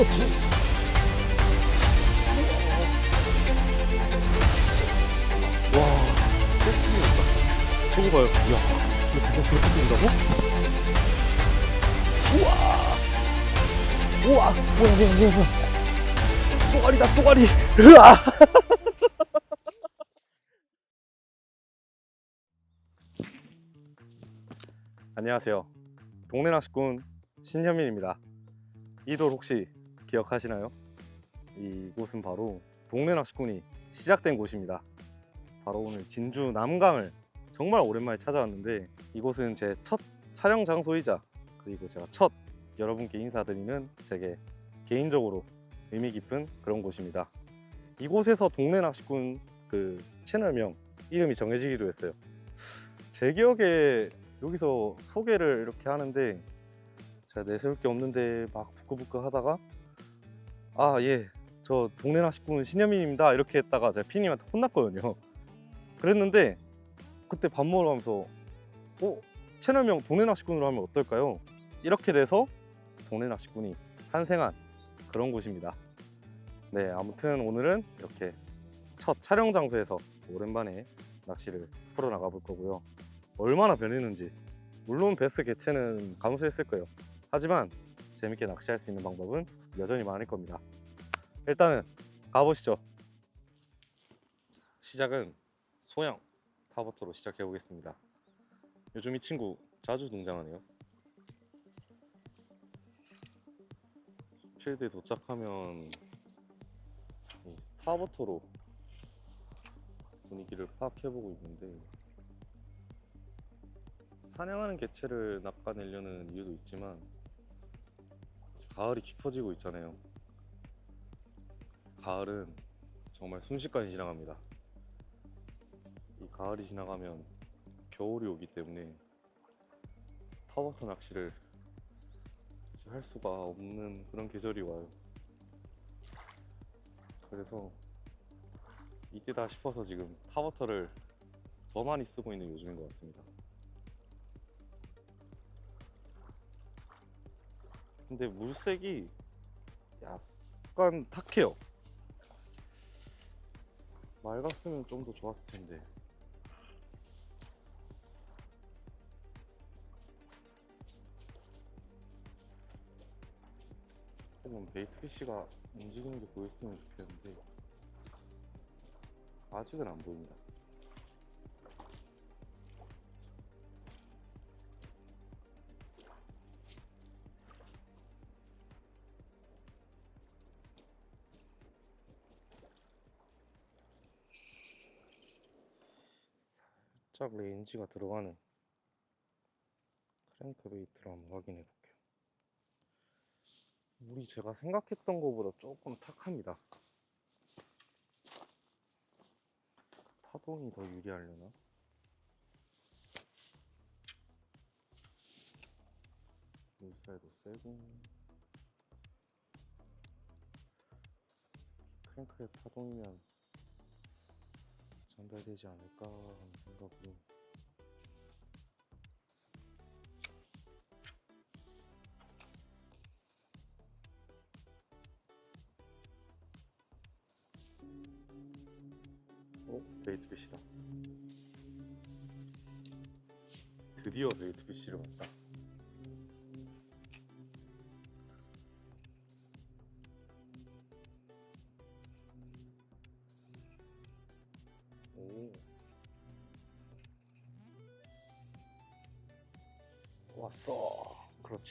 그렇지. 와, 저거 봐요. 이야, 이거 그렇게 뜬다고? 우와, 우와, 뭐야, 뭐야, 뭐야, 뭐야. 쏘가리다, 쏘가리. 으아. 안녕하세요. 동네 낚시꾼 신현민입니다. 이 돌 혹시 기억하시나요? 이곳은 바로 동네 낚시꾼이 시작된 곳입니다. 바로 오늘 진주 남강을 정말 오랜만에 찾아왔는데 이곳은 제 첫 촬영 장소이자 그리고 제가 첫 여러분께 인사드리는 제게 개인적으로 의미 깊은 그런 곳입니다. 이곳에서 동네 낚시꾼 그 채널명 이름이 정해지기도 했어요. 제 기억에 여기서 소개를 이렇게 하는데 제가 내세울 게 없는데 막 부끄부끄 하다가 아 예. 저 동네 낚시꾼 신현민입니다. 이렇게 했다가 제가 피님한테 혼났거든요. 그랬는데 그때 밥 먹으러 가면서 어? 채널명 동네 낚시꾼으로 하면 어떨까요? 이렇게 돼서 동네 낚시꾼이 탄생한 그런 곳입니다. 네 아무튼 오늘은 이렇게 첫 촬영 장소에서 오랜만에 낚시를 풀어 나가 볼 거고요. 얼마나 변했는지 물론 베스 개체는 감소했을 거예요. 하지만 재밌게 낚시할 수 있는 방법은 여전히 많을 겁니다. 일단은 가보시죠. 시작은 소형 타버터로 시작해 보겠습니다. 요즘 이 친구 자주 등장하네요. 필드에 도착하면 이 타버터로 분위기를 파악해보고 있는데 사냥하는 개체를 낚아내려는 이유도 있지만 가을이 깊어지고 있잖아요. 가을은 정말 순식간에 지나갑니다. 이 가을이 지나가면 겨울이 오기 때문에 타워터 낚시를 할 수가 없는 그런 계절이 와요. 그래서 이때다 싶어서 지금 타워터를 더 많이 쓰고 있는 요즘인 것 같습니다. 근데 물색이 약간 탁해요. 맑았으면 좀 더 좋았을 텐데. 혹은 베이트피쉬가 움직이는 게 보였으면 좋겠는데 아직은 안 보입니다. 살짝 레인지가 들어가는 크랭크베이트를 한번 확인해 볼게요. 물이 제가 생각했던 것보다 조금 탁합니다. 파동이 더 유리하려나? 물살도 세고 크랭크의 파동이면 전달되지 않을까 하는 생각으로. 어? 베이트피시다. 드디어 베이트피시를 봤다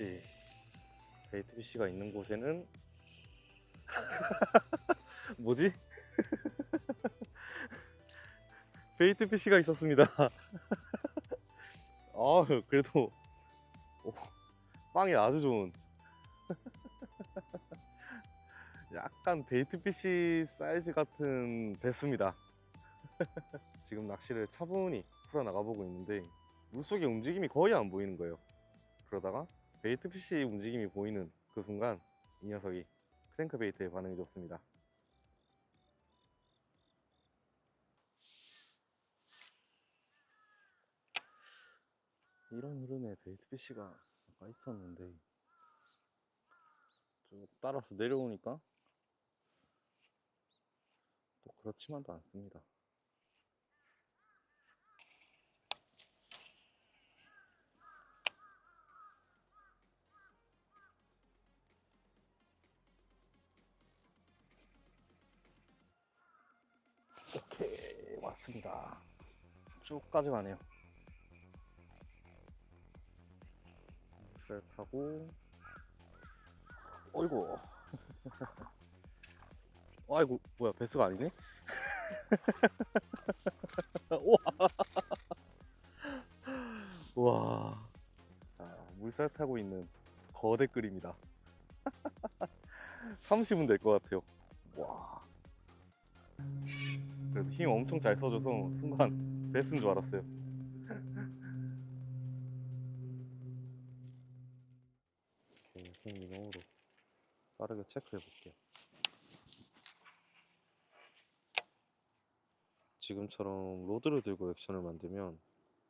그렇지 베이트피시가 있는 곳에는 뭐지? 베이트피시가 있었습니다 아 그래도 오, 빵이 아주 좋은 약간 베이트피시 사이즈 같은 배스입니다 지금 낚시를 차분히 풀어 나가보고 있는데 물속에 움직임이 거의 안 보이는 거예요. 그러다가 베이트피시 움직임이 보이는 그 순간 이 녀석이 크랭크 베이트에 반응이 좋습니다. 이런 흐름에 베이트피시가 아까 있었는데 쭉 따라서 내려오니까 또 그렇지만도 않습니다. 왔습니다. 쭉 가져가네요. 셀 타고. 어이구. 아이고 뭐야 베스가 아니네? 우와. 우와. 자, 물살 타고 있는 거대 끌입니다. 삼시면 될것 같아요. 와 그래도 힘 엄청 잘 써줘서 순간 베스인 줄 알았어요 이동으로 빠르게 체크해 볼게요. 지금처럼 로드를 들고 액션을 만들면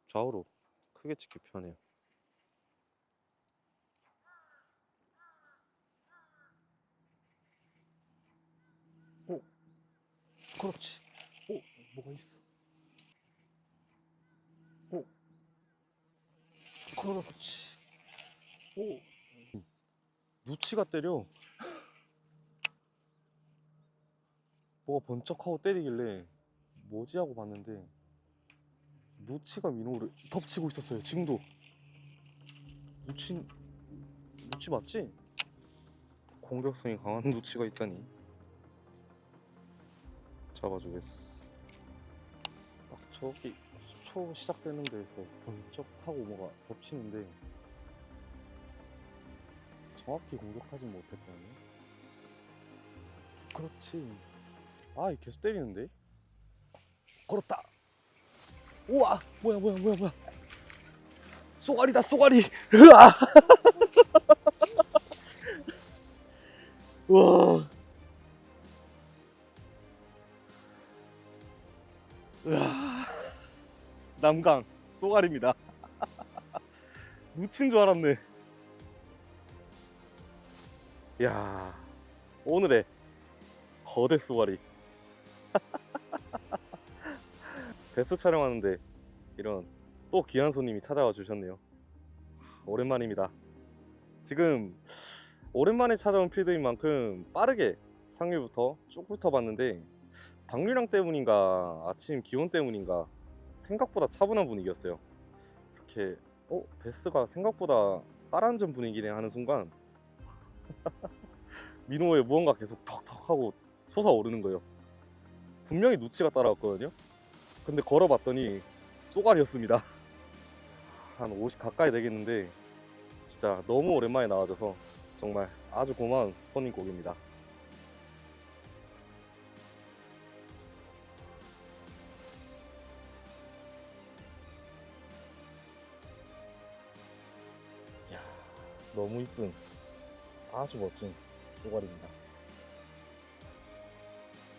좌우로 크게 찍기 편해요. 오, 그렇지. 오, 뭐가 있어? 오, 그렇지. 오, 누치가 때려. 뭐가 번쩍하고 때리길래 뭐지 하고 봤는데 누치가 민호를 덮치고 있었어요. 지금도 누치 누치 맞지? 공격성이 강한 누치가 있다니 잡아주겠어. 딱 저기 초 시작되는 데서 번쩍하고 뭐가 덮치는데 정확히 공격하진 못했거든요. 그렇지. 아, 계속 때리는데. 걸었다. 우와, 뭐야, 뭐야, 뭐야, 뭐야. 쏘가리다, 쏘가리. 으아. 우와. 남강 쏘가리입니다. 놓친 줄 알았네. 야 오늘의 거대 쏘가리 베스 촬영하는데 이런 또 귀한 손님이 찾아와 주셨네요 오랜만입니다 지금 오랜만에 찾아온 필드인 만큼 빠르게 상류부터 쭉 훑어봤는데 방류량 때문인가 아침 기온 때문인가 생각보다 차분한 분위기였어요 이렇게 어 베스가 생각보다 빠른전 분위기네 하는 순간 민호에 무언가 계속 턱턱 하고 솟아오르는 거예요. 분명히 누치가 따라왔거든요. 근데 걸어봤더니 쏘가리였습니다. 한 50 가까이 되겠는데 진짜 너무 오랜만에 나와줘서 정말 아주 고마운 손님 곡입니다. 너무 이쁜 아주 멋진 쏘가리입니다.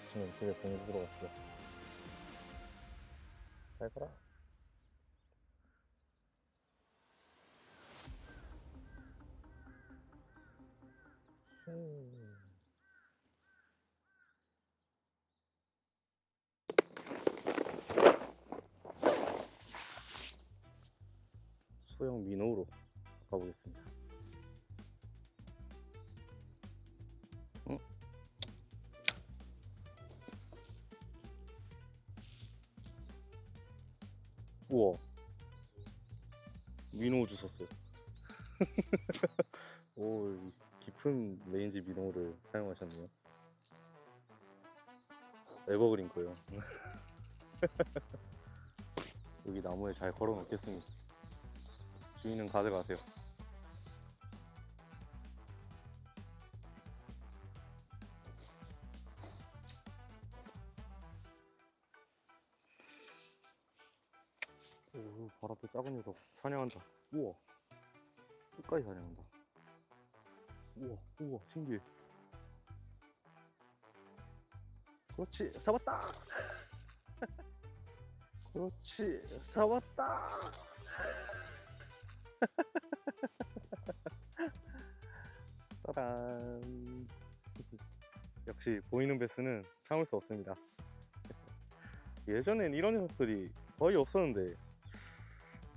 지금 집에 보내고 들어갔고요. 잘 가라. 음. 소형 민호로 가보겠습니다. 우와. 민호 주셨어요. 오 깊은 레인지 민호를 사용하셨네요. 에버그린 거예요. 여기 나무에 잘 걸어 놓겠습니다. 주인은 가져가세요 작은 녀석 사냥한다. 우와, 끝까지 사냥한다. 우와, 우와, 신기해. 그렇지, 잡았다. 그렇지, 잡았다. 따단. 역시 보이는 베스는 참을 수 없습니다. 예전엔 이런 녀석들이 거의 없었는데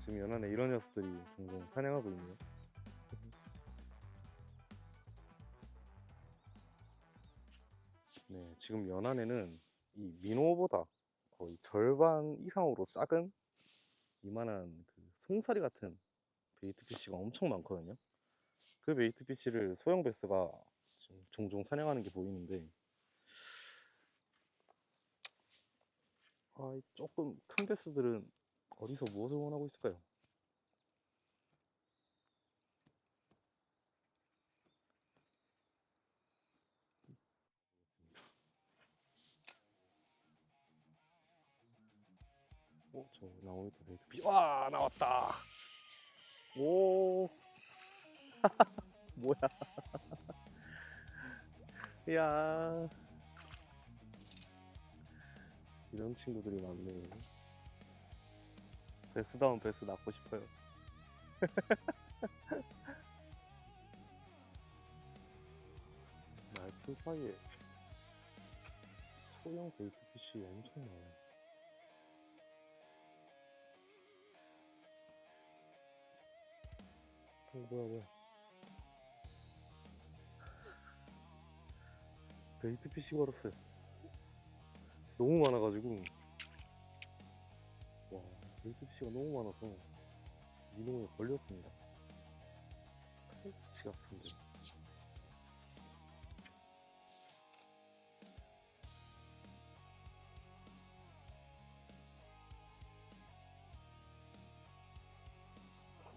지금 연안에 이런 녀석들이 종종 사냥하고 있네요. 네, 지금 연안에는 이 민호보다 거의 절반 이상으로 작은 이만한 그 송사리 같은 베이트 피쉬가 엄청 많거든요. 그 베이트 피쉬를 소형 베스가 종종 사냥하는 게 보이는데 아, 이 조금 큰 베스들은 어디서 무엇을 원하고 있을까요? 어, 저 나오니까 베이트 피쉬 와 나왔다. 오 뭐야? 이야 이런 친구들이 많네. 베스다운 베스 낳고 싶어요. 날풀 사이에 소형 베이트 피쉬 엄청 많아요. 어, 뭐야 뭐야 베이트 피쉬 걸었어요 너무 많아가지고 피쉬가 너무 많아서 이놈에 걸렸습니다. 칼치 같은데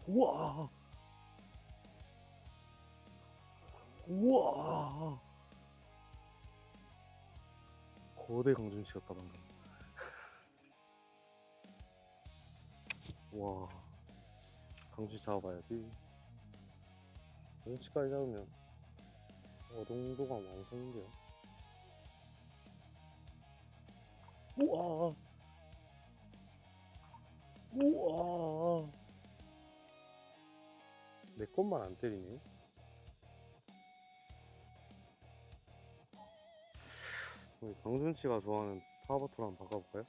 우와! 우와! 거대 강준씨였다 방금 와 강준씨 잡아봐야지. 강준씨까지 잡으면 어동도가 완성인데요. 우와. 우와. 내 것만 안 때리네. 우리 강준 씨가 좋아하는 타워버터로 한번 바꿔볼까요?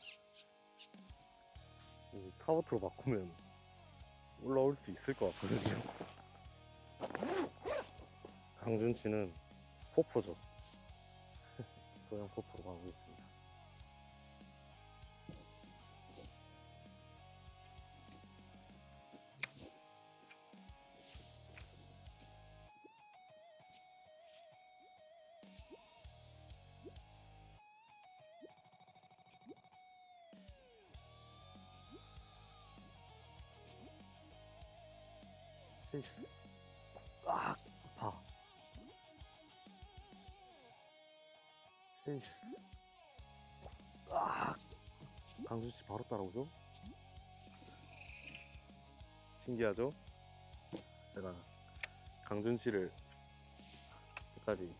이 타워버터로 바꾸면 올라올 수 있을 것 같거든요. 강준 씨는 포포죠. 소형 포포로 가고 있습니다. 페이스. 아, 아파. 아, 강준 씨 바로 따라오죠? 신기하죠? 제가 강준 씨를 끝까지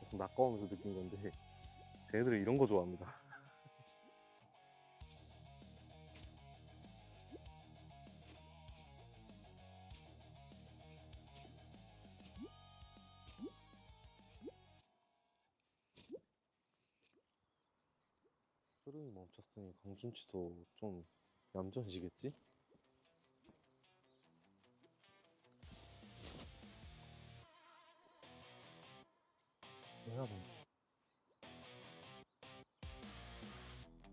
계속 낚아오면서 느낀 건데, 쟤네들은 이런 거 좋아합니다. 흐름이 멈췄으니 강준 씨도 좀 얌전해지겠지? 해야 돼.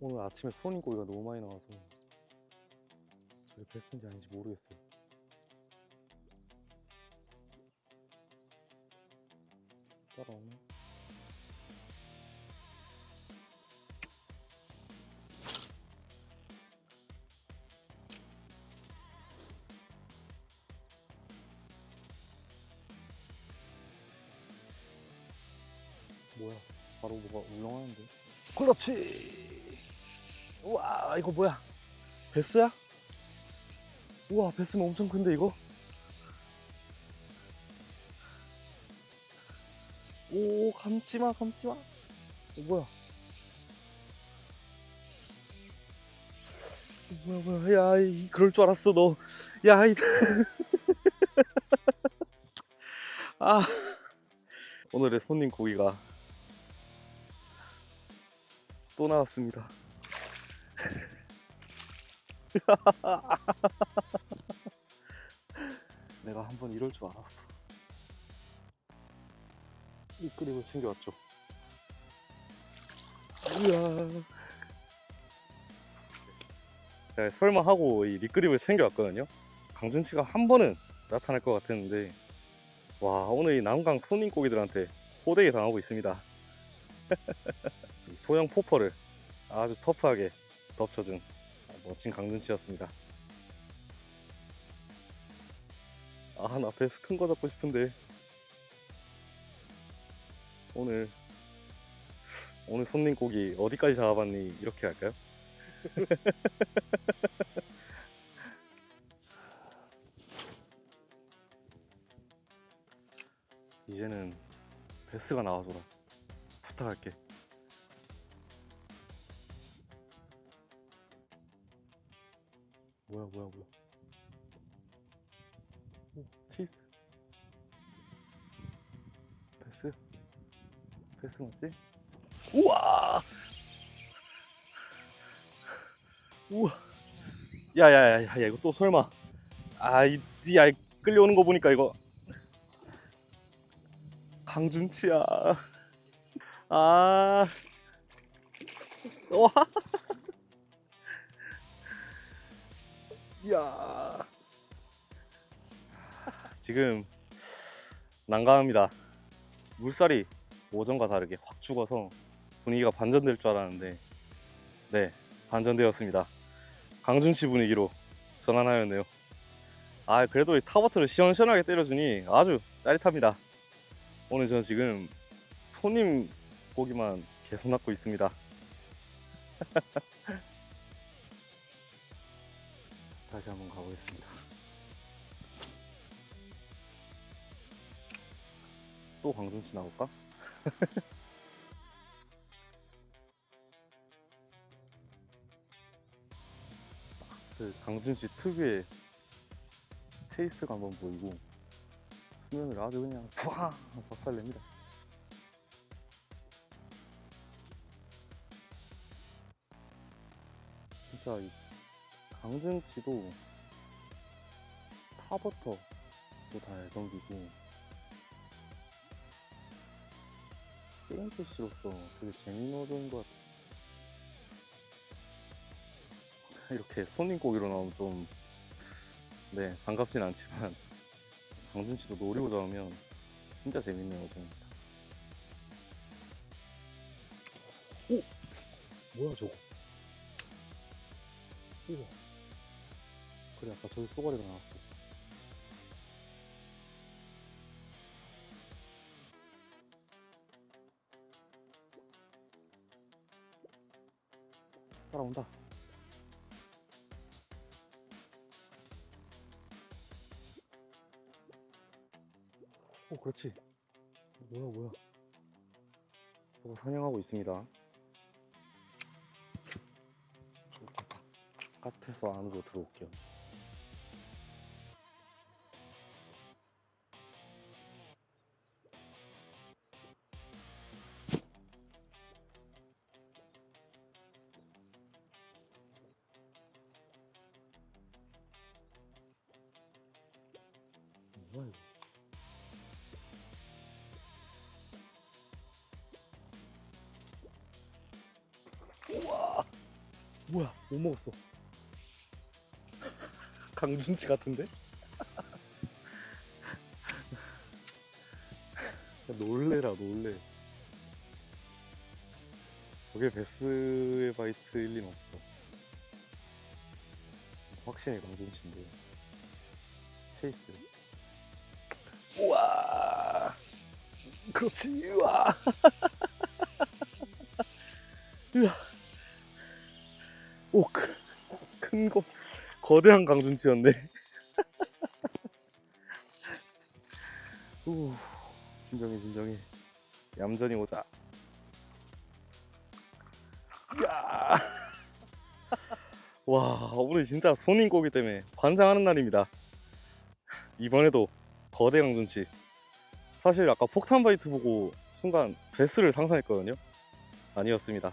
오늘 아침에 손인고기가 너무 많이 나와서 저게 베스인지 아닌지 모르겠어요. 따라오네. 뭐야? 바로 뭐가 울렁하는데? 그렇지! 우와, 이거 뭐야? 베스야? 우와, 베스는 엄청 큰데, 이거? 오, 감지마, 감지마. 어, 뭐야? 어, 뭐야, 뭐야. 야, 이, 그럴 줄 알았어, 너. 야, 이. 아. 오늘의 손님 고기가 또 나왔습니다. 내가 한 번 이럴 줄 알았어. 이 그림을 챙겨왔죠. 이야. 제가 설마 하고 이 립그립을 챙겨왔거든요. 강준 씨가 한 번은 나타날 것 같았는데 와 오늘 이 남강 손님 고기들한테 호되게 당하고 있습니다. 이 소형 포퍼를 아주 터프하게 덮쳐준 멋진 강준씨였습니다. 아나 베스 큰거 잡고 싶은데 오늘 오늘 손님 고기 어디까지 잡아봤니 이렇게 할까요? 이제는 베스가 나와줘라 부탁할게 뭐야 뭐야 뭐야 오 체이스 베스 베스 맞지? 우와 우와 야야야야 야, 이거 또 설마 아이 야 끌려오는 거 보니까 이거 강준치야. 아. 와. 야. 지금 난감합니다. 물살이 오전과 다르게 확 죽어서 분위기가 반전될 줄 알았는데 네 반전되었습니다. 강준치 분위기로 전환하였네요. 아 그래도 이 타버트를 시원시원하게 때려주니 아주 짜릿합니다. 오늘 저는 지금 손님 고기만 계속 낳고 있습니다. 다시 한번 가보겠습니다. 또 광준치 나올까? 그 강준치 특유의 체이스가 한번 보이고 수면을 아주 그냥 푸앙 박살냅니다. 진짜 이 강준치도 타버터도 잘 넘기고 게임 PC로서 되게 재미있는 것 같아요. 이렇게 손님 고기로 나오면 좀 네, 반갑진 않지만 강준 씨도 노리고 잡으면 진짜 재밌는 어종입니다. 오! 뭐야 저거? 우와. 그래 아까 저기 쏘가리가 나왔어. 따라온다. 오, 그렇지. 뭐야, 뭐야. 저거 사냥하고 있습니다. 바깥에서 안으로 들어올게요. 뭐야 못 먹었어. 강준치 같은데? 놀래라 놀래. 저게 베스의 바이트일 리는 없어. 확실히 강준치인데. 체이스. 우와! 그렇지 우와! 으아 큰 거, 거대한 강준치였네. 우, 진정해, 진정해. 얌전히 오자. 야, 와, 오늘 진짜 손님 고기 때문에 관장하는 날입니다. 이번에도 거대 강준치 사실 아까 폭탄 바이트 보고 순간 베스를 상상했거든요. 아니었습니다.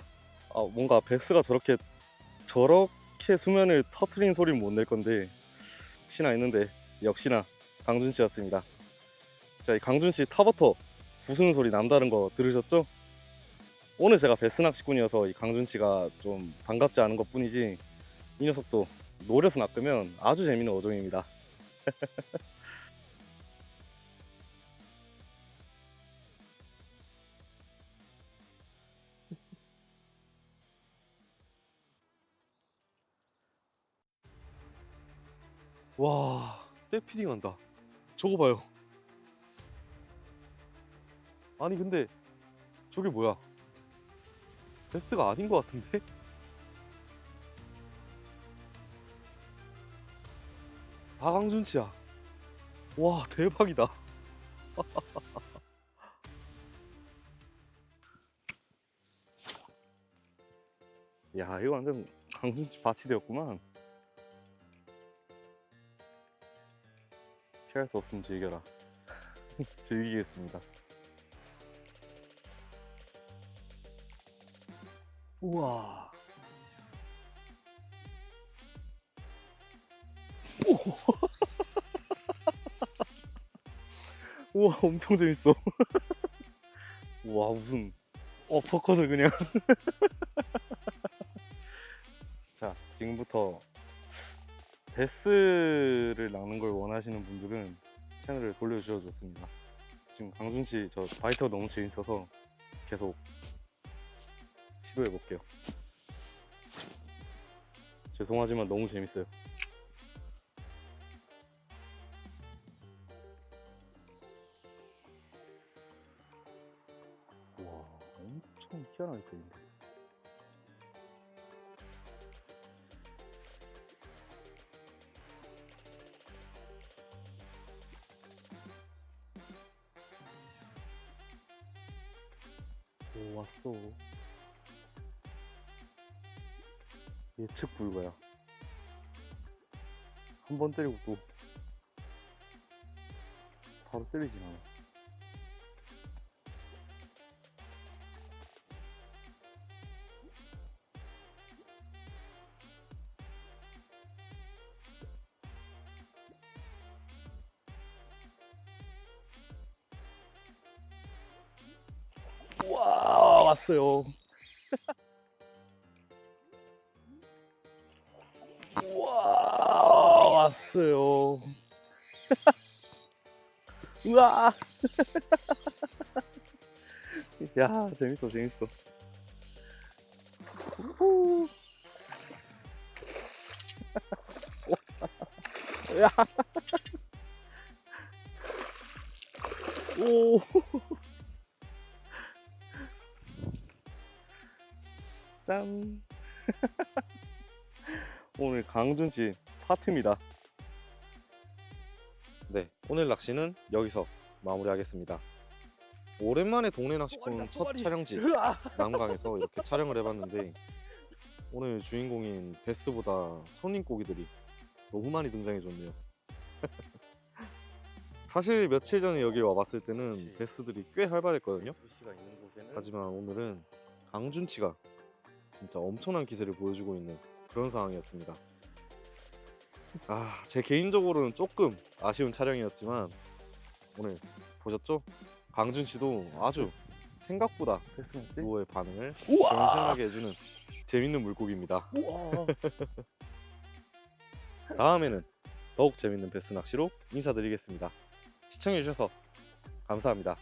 아, 뭔가 베스가 저렇게 저렇게 수면을 터트린 소리는 못 낼 건데 혹시나 했는데 역시나 강준 씨였습니다. 진짜 이 강준 씨 타버터 부수는 소리 남다른 거 들으셨죠? 오늘 제가 베스 낚시꾼이어서 이 강준 씨가 좀 반갑지 않은 것 뿐이지 이 녀석도 노려서 낚으면 아주 재밌는 어종입니다. 와, 백피딩 한다. 저거 봐요. 아니 근데 저게 뭐야? 베스가 아닌 것 같은데? 박강준치야. 와 대박이다. 야 이거 완전 강준치 밭이 되었구만. 피할 수 없으면 즐겨라. 즐기겠습니다. 우와. 우와 엄청 재밌어. 우와 무슨 어퍼컷을 그냥. 자 지금부터 베스를 낚는 걸 원하시는 분들은 채널을 돌려주셔도 좋습니다. 지금 강준 씨 저 바이터가 너무 재밌어서 계속 시도해 볼게요. 죄송하지만 너무 재밌어요. 왔어. 예측 불가야. 한 번 때리고 또 바로 때리진 않아. 우와. 야 재밌어 재밌어. 우후. 야. 오. 짠. 오늘 강준 씨 파트입니다. 네, 오늘 낚시는 여기서 마무리하겠습니다. 오랜만에 동네 낚시꾼 첫 촬영지 남강에서 이렇게 촬영을 해봤는데 오늘 주인공인 베스보다 손님 고기들이 너무 많이 등장해줬네요. 사실 며칠 전에 여기 와봤을 때는 베스들이 꽤 활발했거든요. 하지만 오늘은 강준치가 진짜 엄청난 기세를 보여주고 있는 그런 상황이었습니다. 아, 제 개인적으로는 조금 아쉬운 촬영이었지만 오늘 보셨죠? 강준 씨도 아주 생각보다 루어의 반응을 시원시원하게 해주는 재밌는 물고기입니다. 다음에는 더욱 재밌는 베스 낚시로 인사드리겠습니다. 시청해주셔서 감사합니다.